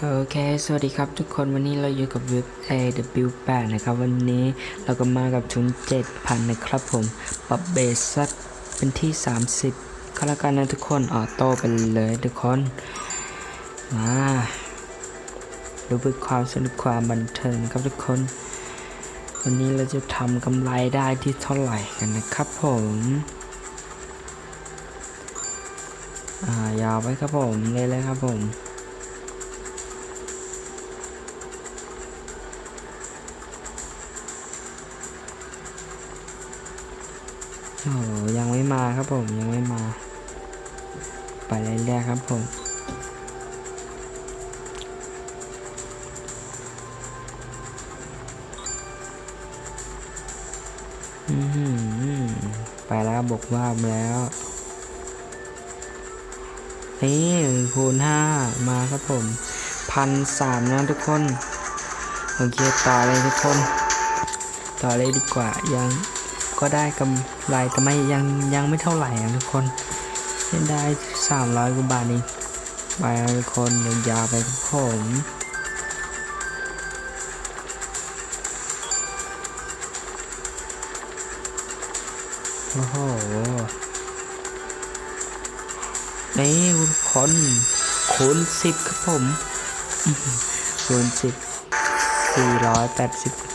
โอเค สวัสดีครับทุกคนวันนี้เราอยู่กับเว็บ AW8 นะครับ วันนี้เราก็มากับทุน7,000 นะครับผม ปรับเบสสักเป็นที่ 30ก็แล้วกันนะทุกคนออโต้ไปเลยทุกคน มาดูเพื่อความสนุกความบันเทิงครับทุกคน วันนี้เราจะทำกำไรได้ที่เท่าไหร่กันนะครับผมอ่ายาวไว้ครับผมเลยเลยครับผมโอ้โหยังไม่มาครับผมยังไม่มา ไปเรื่อยๆครับผม ไปแล้วบกว่าแล้ว นี่คูณห้ามาครับผมพันสามนะทุกคน โอเคต่อเลยทุกคน ต่อเลยดีกว่ายังก็ได้กำไรแต่ไม่ยังยังไม่เท่าไหร่อะทุกคนได้สามร้อยกว่าบาทนี่ไปทุกคนยาวไปครับผม โอ้โหนี่ทุกคนคูณสิบครับผมอื้อหือคูณสิบ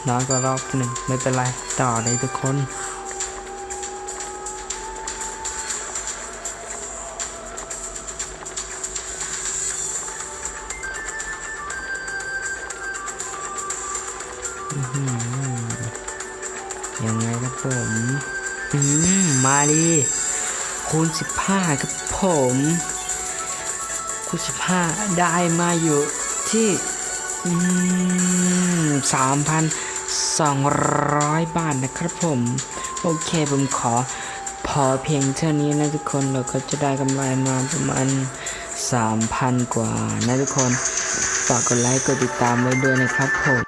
น้อยกว่ารอบหนึ่งไม่เป็นไร ต่อเลยทุกคนยังไงครับผมืม มาดิคูณ 15 ครับผม คูณ 15 ได้มาอยู่ที่อืม3,200 บาทนะครับผม โอเคผมขอพอเพียงเท่านี้นะทุกคนเราก็จะได้กำไรมาประมาณ 3,000 กว่านะทุกคนฝากกดไลค์กดติดตามไว้ด้วยนะครับผม